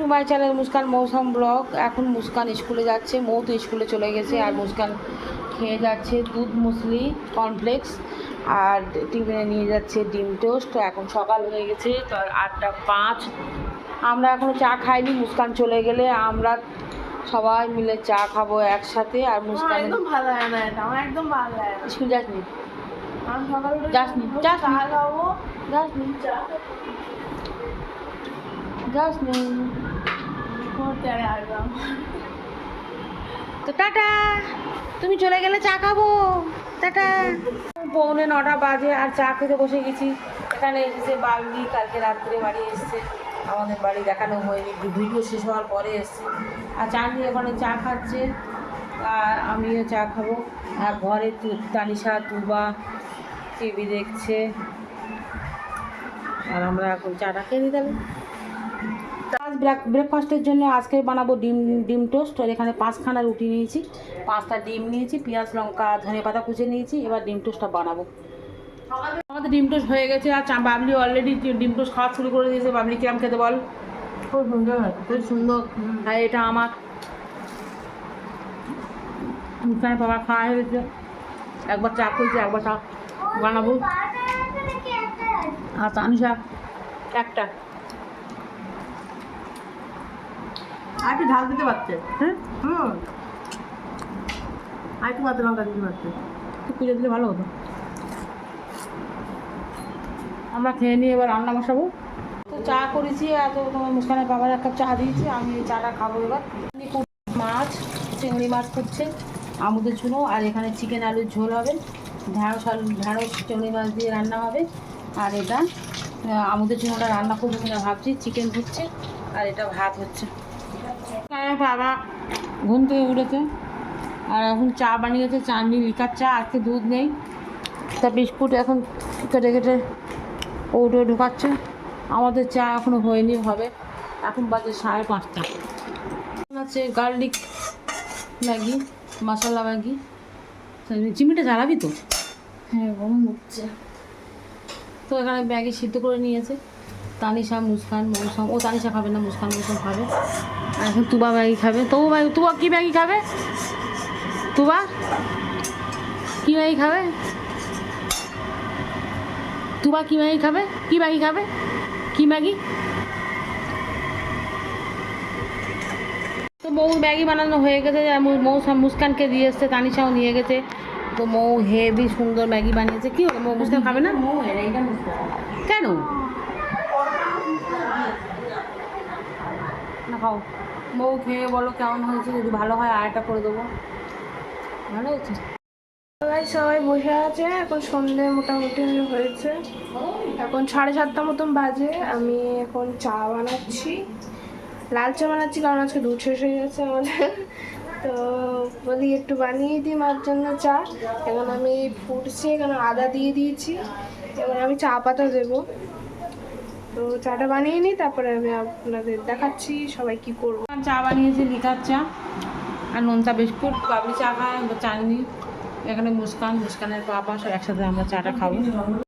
Two my channel Muskan মৌসুম blog এখন মুস্কান স্কুলে যাচ্ছে মৌ তো স্কুলে চলে গেছে আর মুস্কান খেয়ে যাচ্ছে দুধ মুসলি কর্নফ্লেক্স আর টিফিনে নিয়ে যাচ্ছে ডিম টোস্ট। তো এখন সকাল হয়ে গেছে তো আটটা পাঁচ। আমরা এখনও চা খাইনি মুস্কান চলে গেলে আমরা সবাই মিলে চা খাব একসাথে আর মুস্কান একদম ভালো লাগে না এটা আমার একদম ভালো লাগে না। স্কুল যাসনি, যাসনি। চা খাব যাসনি? চা যাসনি করতে আরে আসলাম তো টাটা। তুমি চলে গেলে চা খাব। টাটা। পৌনে নটা বাজে আর চা খেতে বসে গেছি। এখানে এসেছে বাবলি কালকে রাত্রে বাড়ি এসছে। আমাদের বাড়ি দেখানো হয়নি ভিডিও শেষ হওয়ার পরে এসছে। আর চাঁদনি ওখানে চা খাচ্ছে। আর আমিও চা খাব। আর ঘরে তানিশা তুবা টিভি দেখছে। আর আমরা এখন চাটা খেয়ে নিতে ব্রেকফাস্টের জন্য আজকে বানাবো ডিম ডিম টোস্ট। আর এখানে পাঁচখানা রুটি নিয়েছি। পাঁচটা ডিম নিয়েছি পেঁয়াজ লঙ্কা ধনে পাতা কুচে নিয়েছি। এবার ডিম টোস্টটা বানাবো। আমাদের ডিম টোস্ট হয়ে গেছে। আর চা- বাবলি অলরেডি ডিম টোস্ট খাওয়া শুরু করে দিয়েছে। বাবলি কিরাম খেতে বল? খুব সুন্দর হয় খুব সুন্দর। আর এটা আমার। মুখানে বাবা খাওয়া হয়েছে একবার চা করেছি একবার চা বানাবো। আর তানিশা একটা। আর একটু ঝাল দিতে পারছে হ্যাঁ হুম। আর একটু কাঁচা লঙ্কা দিতে পারছে একটু পুজো দিলে ভালো হতো। আমরা খেয়ে নিয়ে এবার রান্না বসাবো। তো চা করেছি আর তো তোমার মুস্কানের বাবার এক কাপ চা দিয়েছি আমি এই চাটা খাব এবার। মাছ চিংড়ি মাছ করছে আমুদের চুনো আর এখানে চিকেন আলুর ঝোল হবে। ঢ্যাঁড়স আলু ঢ্যাঁড়স চিংড়ি মাছ দিয়ে রান্না হবে। আর এটা আমুদের চুনোটা রান্না করব কিনা ভাবছি চিকেন হচ্ছে আর এটা ভাত হচ্ছে। বাবা। ঘুম থেকে উঠেছে। আর এখন চা বানিয়েছে চাটনি লিকার চা আজকে দুধ নেই। তা বিস্কুট এখন কেটে কেটে ওটে ঢোকাচ্ছে। আমাদের চা এখনও হয়নি হবে। এখন বাজে সাড়ে পাঁচটা। আছে গার্লিক ম্যাগি মশলা ম্যাগি। চিমিটা জ্বালাবি তো? হ্যাঁ গরম হচ্ছে। তো এখানে ম্যাগি সিদ্ধ করে নিয়েছে। তানিশা মুসকান মৌসুম। ও তানিশা খাবে না মুসকান মৌসুম খাবে। আর এখন তুবা ম্যাগি খাবে। তবু ম্যাগি তুবা কী ম্যাগি খাবে? তুবা কী ম্যাগি খাবে? তুবা কী ম্যাগি খাবে? কী ম্যাগি খাবে? কী ম্যাগি? তো মৌ ম্যাগি বানানো হয়ে গেছে। মৌ মুস্কানকে দিয়ে এসছে তানিশাও নিয়ে গেছে। তো মৌ হেভি সুন্দর ম্যাগি বানিয়েছে। কি হলো? মৌ মুস্কান খাবে না? মৌ কেন? খাও বউ খেয়ে বলো কেমন হয়েছে, যদি ভালো হয় আরেকটা করে দেবো। ভালো হয়েছে? সবাই সবাই বসে আছে, এখন সন্ধে মোটামুটি হয়েছে। এখন সাড়ে সাতটা মতন বাজে, আমি এখন চা বানাচ্ছি। লাল চা বানাচ্ছি, কারণ আজকে দুধ শেষ হয়ে গেছে আমাদের। তো বলি, একটু বানিয়ে দিই মার জন্য চা। এখন আমি ফুটছে, এখানে আদা দিয়ে দিয়েছি। এবার আমি চা পাতা দেবো। তো চাটা বানিয়ে নিই, তারপরে আমি আপনাদের দেখাচ্ছি সবাই কি করব। চা বানিয়েছি, লিকার চা। আর নোনতা বিস্কুট পাবলি চা খায় চাননি এখানে মুস্কান, মুস্কানের পাপা সব একসাথে আমরা চাটা খাব।